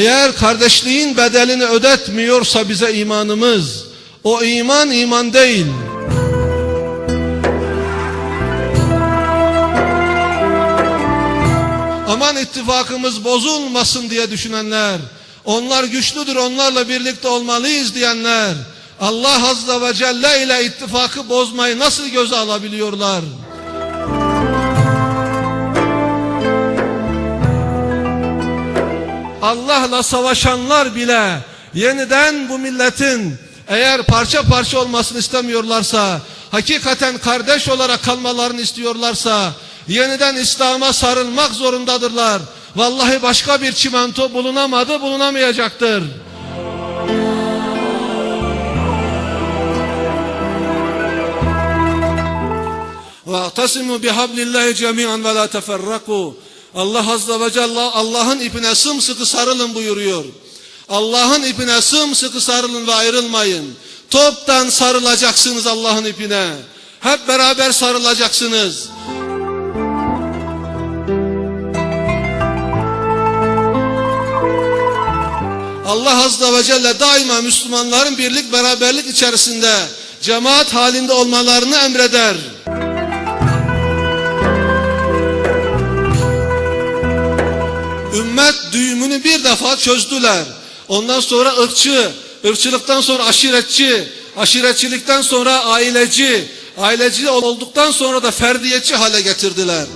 Eğer kardeşliğin bedelini ödetmiyorsa bize imanımız, o iman iman değil. Aman ittifakımız bozulmasın diye düşünenler, onlar güçlüdür onlarla birlikte olmalıyız diyenler, Allah Azze ve Celle ile ittifakı bozmayı nasıl göze alabiliyorlar? Allah'la savaşanlar bile yeniden bu milletin eğer parça parça olmasını istemiyorlarsa, hakikaten kardeş olarak kalmalarını istiyorlarsa, yeniden İslam'a sarılmak zorundadırlar. Vallahi başka bir çimento bulunamadı, bulunamayacaktır. وَاَعْتَسِمُوا بِحَبْلِ اللّٰهِ جَمِيعًا وَلَا تَفَرَّقُوا Allah Azze ve Celle Allah'ın ipine sımsıkı sarılın buyuruyor. Allah'ın ipine sımsıkı sarılın ve ayrılmayın. Toptan sarılacaksınız Allah'ın ipine. Hep beraber sarılacaksınız. Allah Azze ve Celle daima Müslümanların birlik beraberlik içerisinde cemaat halinde olmalarını emreder. Ümmet düğümünü bir defa çözdüler. Ondan sonra ırkçı, ırkçılıktan sonra aşiretçi, aşiretçilikten sonra aileci, aileci olduktan sonra da ferdiyetçi hale getirdiler.